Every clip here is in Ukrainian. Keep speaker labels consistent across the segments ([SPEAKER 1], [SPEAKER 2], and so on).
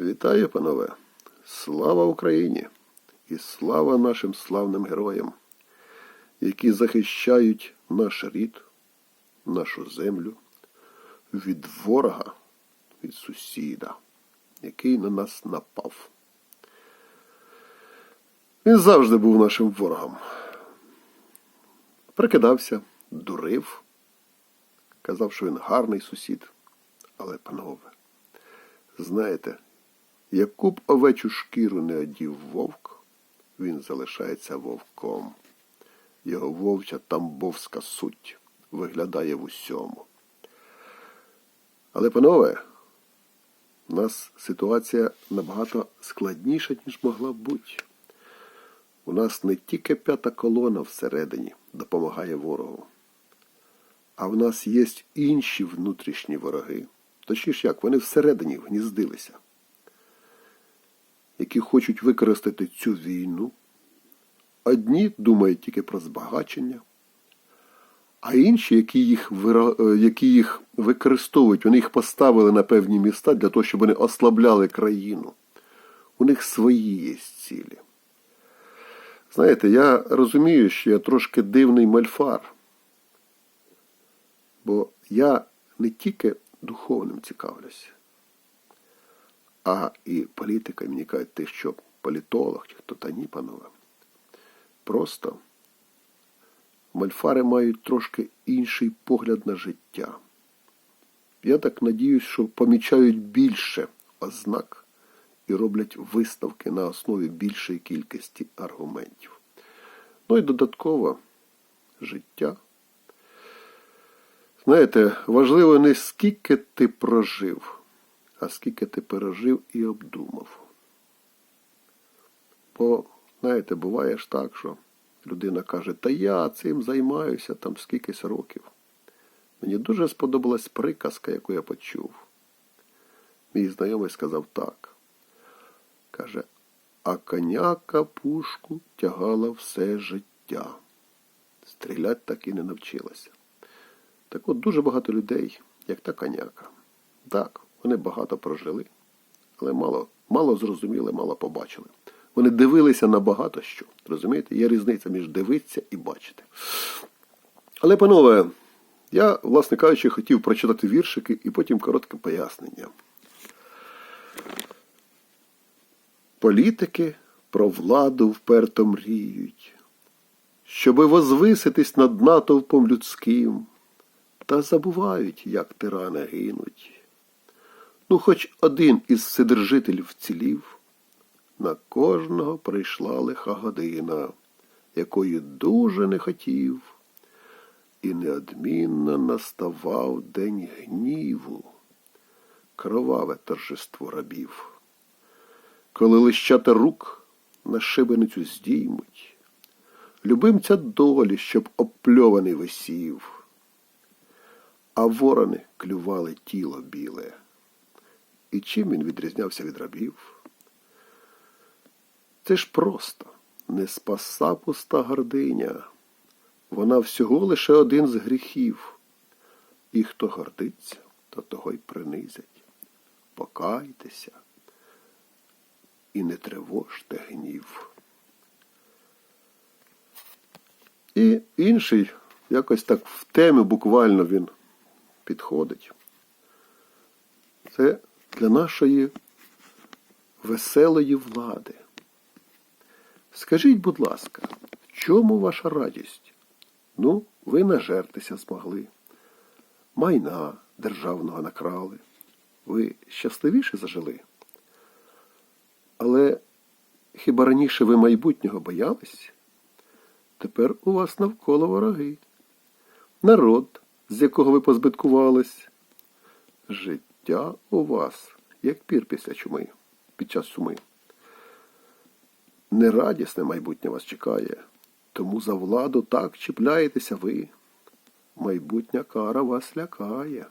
[SPEAKER 1] Вітаю, панове! Слава Україні! І слава нашим славним героям, які захищають наш рід, нашу землю від ворога, від сусіда, який на нас напав. Він завжди був нашим ворогом. Прикидався, дурив, казав, що він гарний сусід. Але, панове, знаєте, яку б овечу шкіру не одів вовк, він залишається вовком. Його вовча тамбовська суть виглядає в усьому. Але, панове, у нас ситуація набагато складніша, ніж могла б бути. У нас не тільки п'ята колона всередині допомагає ворогу, а в нас є інші внутрішні вороги. Точніше як, вони всередині гніздилися, які хочуть використати цю війну. Одні думають тільки про збагачення, а інші, які їх, е, які їх використовують, вони їх поставили на певні міста для того, щоб вони ослабляли країну. У них свої є цілі. Знаєте, я розумію, що я трошки дивний мальфар, бо я не тільки духовним цікавлюся, а і політика, мені кажуть, ти що політолог, хто та ні, панове. Просто мальфари мають трошки інший погляд на життя. Я так надіюсь, що помічають більше ознак і роблять виставки на основі більшої кількості аргументів. Ну і додатково життя. Знаєте, важливо не скільки ти прожив, а скільки ти пережив і обдумав. Бо, знаєте, буває ж так, що людина каже, та я цим займаюся там скількись років. Мені дуже сподобалась приказка, яку я почув. Мій знайомий сказав так. Каже, а коняка пушку тягала все життя. Стрілять так і не навчилася. Так от дуже багато людей, як та коняка. Так, вони багато прожили, але мало, мало зрозуміли, мало побачили. Вони дивилися на багато що. Розумієте? Є різниця між дивитися і бачити. Але, панове, я, власне кажучи, хотів прочитати віршики і потім коротке пояснення. Політики про владу вперто мріють, щоби возвиситись над натовпом людським, та забувають, як тирани гинуть. Ну, хоч один із вседержителів вцілів, на кожного прийшла лиха година, якої дуже не хотів, і неодмінно наставав день гніву, кроваве торжество рабів коли лищата рук на шибеницю здіймуть, любимця долі, щоб опльований висів, а ворони клювали тіло біле. І чим він відрізнявся від рабів? Це ж просто не спаса пуста гординя, вона всього лише один з гріхів. І хто гордиться, то того й принизять. Покайтеся і не тривожте гнів. І інший, якось так в темі буквально він підходить. Це для нашої веселої влади. Скажіть, будь ласка, в чому ваша радість? Ну, ви нажертися змогли. Майна державного накрали. Ви щасливіше зажили? Але хіба раніше ви майбутнього боялись? Тепер у вас навколо вороги. Народ, з якого ви позбиткувались. Життя у вас, як пір після чуми, під час суми. Нерадісне майбутнє вас чекає, тому за владу так чіпляєтеся ви. Майбутня кара вас лякає.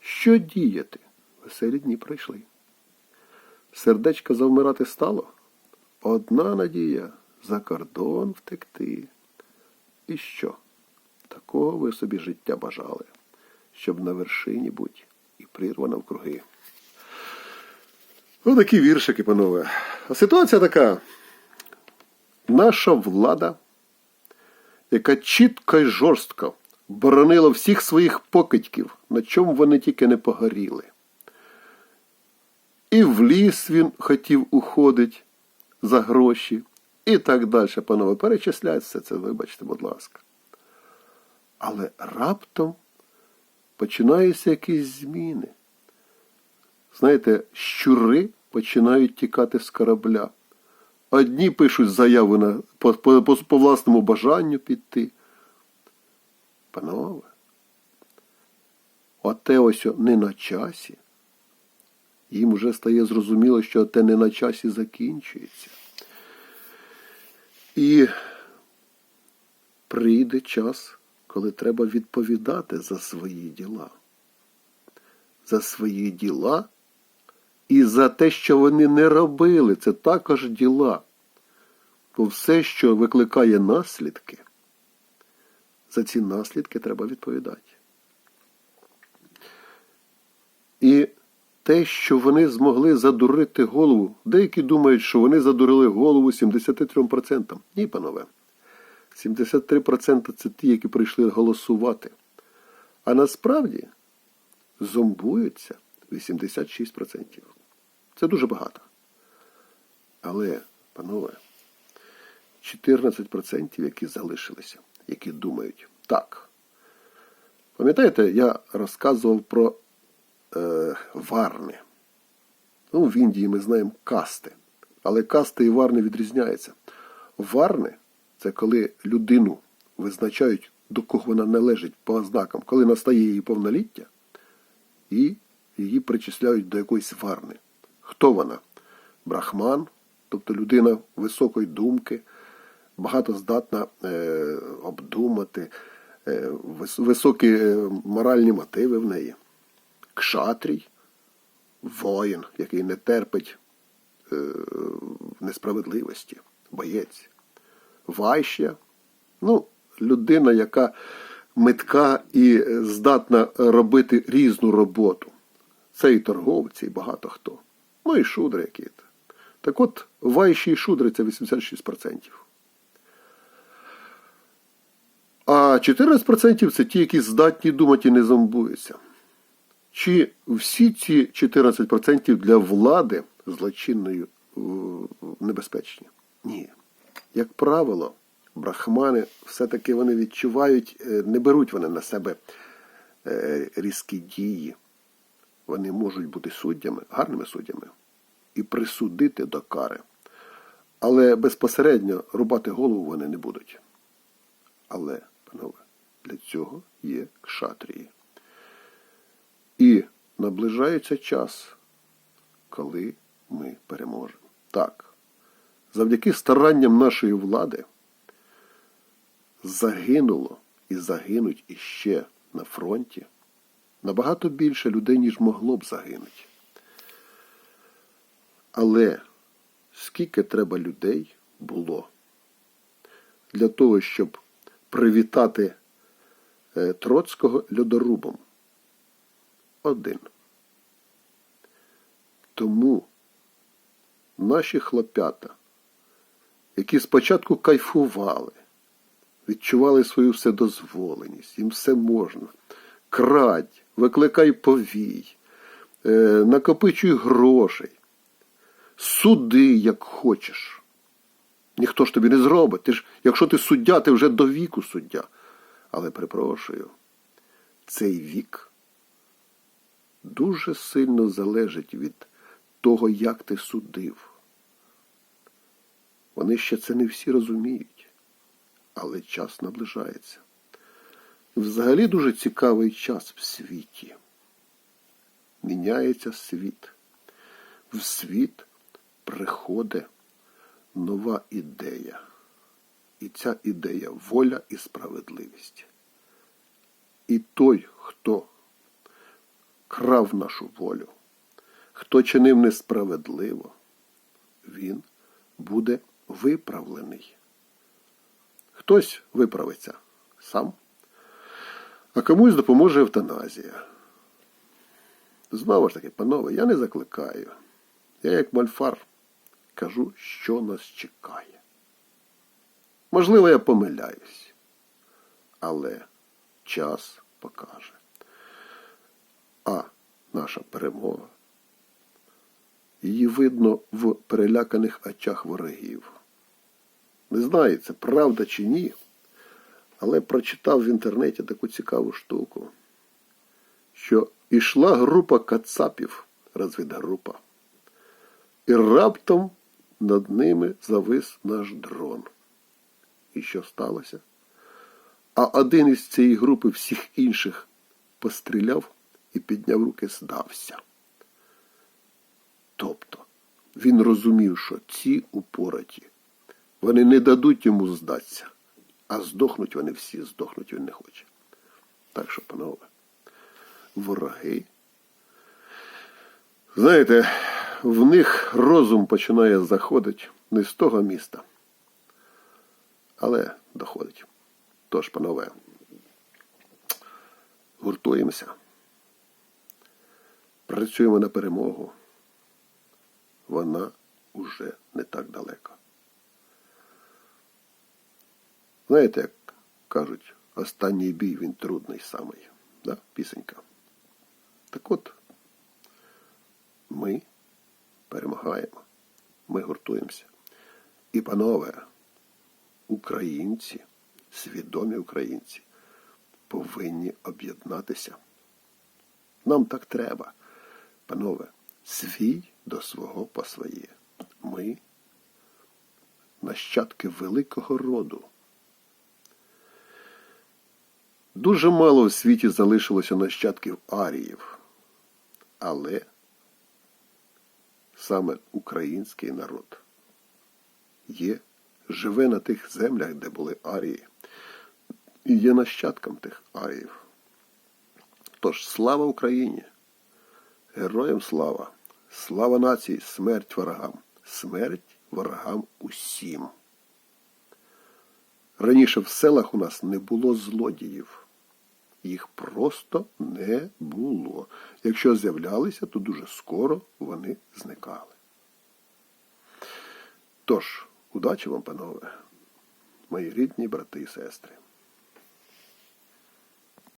[SPEAKER 1] Що діяти? Веселі дні пройшли. Сердечко завмирати стало? Одна надія за кордон втекти. І що? Такого ви собі життя бажали, щоб на вершині будь і прірва навкруги. Ось такі віршики, панове. А ситуація така. Наша влада, яка чітко і жорстко боронила всіх своїх покидьків, на чому вони тільки не погоріли. І в ліс він хотів уходить за гроші, і так далі, панове. Перечисляють все це, вибачте, будь ласка. Але раптом починаються якісь зміни. Знаєте, щури починають тікати з корабля. Одні пишуть заяву на, по, по, по, по власному бажанню піти. Панове, оте ось не на часі. Їм вже стає зрозуміло, що те не на часі закінчується. І прийде час, коли треба відповідати за свої діла. За свої діла і за те, що вони не робили, це також діла. Бо все, що викликає наслідки, за ці наслідки треба відповідати. І те, що вони змогли задурити голову, деякі думають, що вони задурили голову 73%. Ні, панове. 73% це ті, які прийшли голосувати. А насправді зомбуються 86%. Це дуже багато. Але, панове, 14%, які залишилися, які думають так. Пам'ятаєте, я розказував про е, варни. Ну, в Індії ми знаємо касти. Але касти і варни відрізняються. Варни це коли людину визначають, до кого вона належить по ознакам, коли настає її повноліття, і її причисляють до якоїсь варни. Хто вона? Брахман, тобто людина високої думки, багато здатна е, обдумати, е, вис, високі е, моральні мотиви в неї. Кшатрій, воїн, який не терпить е, несправедливості, боєць. Вайща, ну, людина, яка метка і здатна робити різну роботу. Це і торговці, і багато хто. Ну і шудри які. Так от, вайші і шудри це 86%. А 14% це ті, які здатні думати і не зомбуються. Чи всі ці 14% для влади злочинної небезпечні? Ні. Як правило, брахмани все-таки вони відчувають, не беруть вони на себе різкі дії. Вони можуть бути суддями, гарними суддями, і присудити до кари. Але безпосередньо рубати голову вони не будуть. Але, панове, для цього є кшатрії. І наближається час, коли ми переможемо. Так, завдяки старанням нашої влади загинуло і загинуть іще на фронті набагато більше людей, ніж могло б загинути. Але скільки треба людей було для того, щоб привітати Троцького льодорубом? Один. Тому наші хлопята, які спочатку кайфували, відчували свою вседозволеність, їм все можна, крадь, викликай повій, накопичуй грошей, суди, як хочеш. Ніхто ж тобі не зробить. Ти ж, Якщо ти суддя, ти вже до віку суддя. Але перепрошую, цей вік дуже сильно залежить від того, як ти судив. Вони ще це не всі розуміють, але час наближається. Взагалі дуже цікавий час в світі. Міняється світ. В світ приходить нова ідея. І ця ідея воля і справедливість. І той, хто крав нашу волю, хто чинив несправедливо, він буде виправлений. Хтось виправиться сам, а комусь допоможе евтаназія. Знову ж таки, панове, я не закликаю. Я, як мальфар, кажу, що нас чекає. Можливо, я помиляюсь, але час покаже. А наша перемога. Її видно в переляканих очах ворогів. Не знаю, це правда чи ні, але прочитав в інтернеті таку цікаву штуку, що йшла група кацапів, розвідгрупа, і раптом над ними завис наш дрон. І що сталося? А один із цієї групи всіх інших постріляв і підняв руки, здався. Тобто він розумів, що ці упораті, вони не дадуть йому здатися, а здохнуть вони всі, здохнуть він не хоче. Так що, панове, вороги. Знаєте, в них розум починає заходити не з того міста, але доходить. Тож, панове, гуртуємося, працюємо на перемогу. Вона уже не так далеко. Знаєте, як кажуть, останній бій він трудний самий, да? пісенька. Так от, ми перемагаємо, ми гуртуємося. І, панове, українці, свідомі українці, повинні об'єднатися. Нам так треба, панове, свій до свого по своє. Ми нащадки великого роду. Дуже мало в світі залишилося нащадків аріїв, але саме український народ є, живе на тих землях, де були арії, і є нащадком тих аріїв. Тож слава Україні! Героям слава! Слава нації, смерть ворогам, смерть ворогам усім. Раніше в селах у нас не було злодіїв. Їх просто не було. Якщо з'являлися, то дуже скоро вони зникали. Тож, удачі вам, панове, мої рідні брати і сестри.